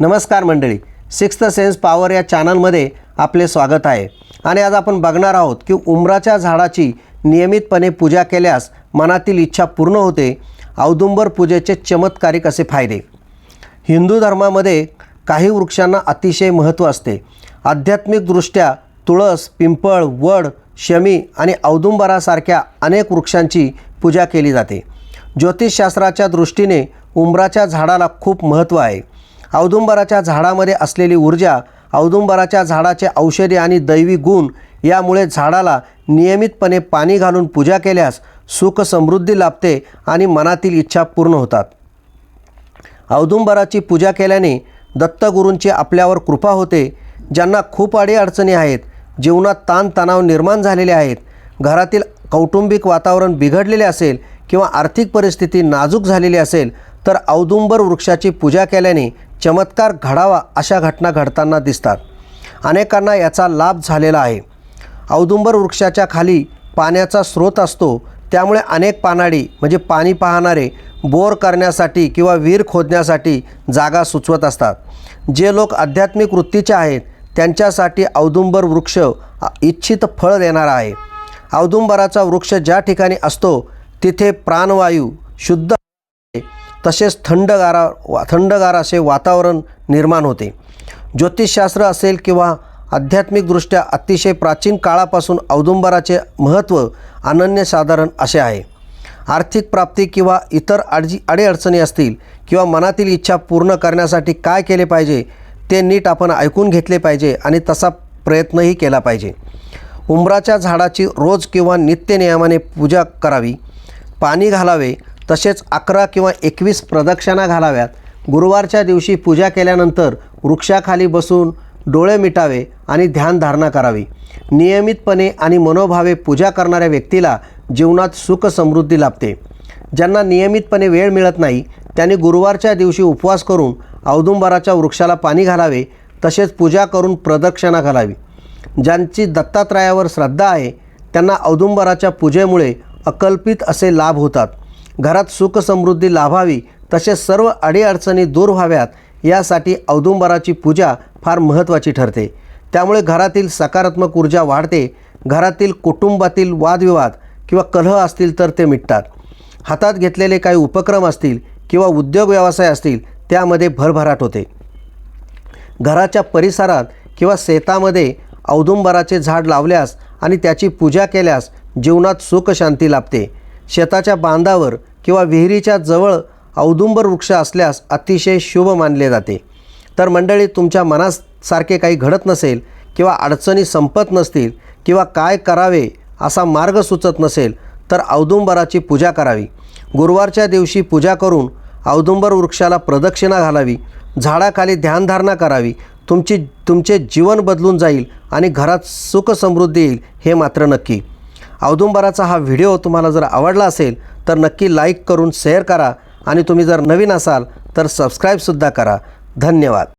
नमस्कार मंडळी. Sixth sense power या चॅनलमध्ये आपले स्वागत आहे. आणि आज आपण बघणार आहोत की उमराच्या झाडाची नियमितपणे पूजा केल्यास मनातील इच्छा पूर्ण होते औदुंबर पूजेचे चमत्कारिक असे फायदे. हिंदू धर्मामध्ये काही वृक्षांना अतिशय महत्त्व असते. आध्यात्मिकदृष्ट्या तुळस पिंपळ वड शमी आणि औदुंबरासारख्या अनेक वृक्षांची पूजा केली जाते. ज्योतिषशास्त्राच्या दृष्टीने उंबराच्या झाडाला खूप महत्त्व आहे. औदुंबराच्या झाडामध्ये असलेली ऊर्जा औदुंबराच्या झाडाचे औषधी आणि दैवी गुण यामुळे झाडाला नियमितपणे पाणी घालून पूजा केल्यास सुख समृद्धी लाभते आणि मनातील इच्छा पूर्ण होतात. औदुंबराची पूजा केल्याने दत्तगुरूंची आपल्यावर कृपा होते ज्यांना खूप अडीअडचणी आहेत जीवनात ताणतणाव निर्माण झालेले आहेत घरातील कौटुंबिक वातावरण बिघडलेले असेल किंवा आर्थिक परिस्थिती नाजूक झालेली असेल तर औदुंबर वृक्षाची पूजा केल्याने चमत्कार घडावा अशा घटना घडताना दिसतात. अनेकांना याचा लाभ झालेला आहे. औदुंबर वृक्षाच्या खाली पाण्याचा स्रोत असतो. त्यामुळे अनेक पानाडी म्हणजे पाणी पाहणारे बोर करण्यासाठी किंवा विहीर खोदण्यासाठी जागा सुचवत असतात. जे लोक आध्यात्मिक वृत्तीचे आहेत त्यांच्यासाठी औदुंबर वृक्ष इच्छित फळ देणारा आहे. औदुंबराचा वृक्ष ज्या ठिकाणी असतो तिथे प्राणवायू शुद्ध तसेच थंडगारा वा थंडगार असे वातावरण निर्माण होते. ज्योतिषशास्त्र असेल किंवा आध्यात्मिकदृष्ट्या अतिशय प्राचीन काळापासून औदुंबराचे महत्त्व अनन्यसाधारण असे आहे. आर्थिक प्राप्ती किंवा इतर अडजी अडेअडचणी असतील किंवा मनातील इच्छा पूर्ण करण्यासाठी काय केले पाहिजे ते नीट आपण ऐकून घेतले पाहिजे आणि तसा प्रयत्नही केला पाहिजे. उंबराच्या झाडाची रोज किंवा नित्य नियमाने पूजा करावी. पाणी घालावे. तसेच अकरा किंवा एकवीस प्रदक्षिणा घालाव्यात. गुरुवारच्या दिवशी पूजा केल्यानंतर वृक्षाखाली बसून डोळे मिटावे आणि ध्यानधारणा करावी. नियमितपणे आणि मनोभावे पूजा करणाऱ्या व्यक्तीला जीवनात सुख समृद्धी लाभते. ज्यांना नियमितपणे वेळ मिळत नाही त्यांनी गुरुवारच्या दिवशी उपवास करून औदुंबराच्या वृक्षाला पाणी घालावे तसेच पूजा करून प्रदक्षिणा घालावी. ज्यांची दत्तात्रयावर श्रद्धा आहे त्यांना औदुंबराच्या पूजेमुळे अकल्पित असे लाभ होतात. घरात सुख समृद्धी लाभावी तसेच सर्व अडीअडचणी दूर व्हाव्यात यासाठी औदुंबराची पूजा फार महत्त्वाची ठरते. त्यामुळे घरातील सकारात्मक ऊर्जा वाढते घरातील कुटुंबातील वादविवाद किंवा कलह असतील तर ते मिटतात. हातात घेतलेले काही उपक्रम असतील किंवा उद्योग व्यवसाय असतील त्यामध्ये भरभराट होते. घराच्या परिसरात किंवा शेतामध्ये औदुंबराचे झाड लावल्यास आणि त्याची पूजा केल्यास जीवनात सुखशांती लाभते. शेताच्या बांधावर किंवा विहिरीच्या जवळ औदुंबर वृक्ष असल्यास अतिशय शुभ मानले जाते. तर मंडळी तुमच्या मनासारखे काही घडत नसेल किंवा अडचणी संपत नसतील किंवा काय करावे असा मार्ग सुचत नसेल तर औदुंबराची पूजा करावी. गुरुवारच्या दिवशी पूजा करून औदुंबर वृक्षाला प्रदक्षिणा घालावी. झाडाखाली ध्यानधारणा करावी. तुमची तुमचे जीवन बदलून जाईल आणि घरात सुख समृद्धी येईल हे मात्र नक्की. औदुंबराचा हा व्हिडिओ तुम्हाला जर आवडला असेल तर नक्की लाईक करून शेअर करा आणि तुम्ही जर नवीन असाल तर सबस्क्राईबसुद्धा करा. धन्यवाद.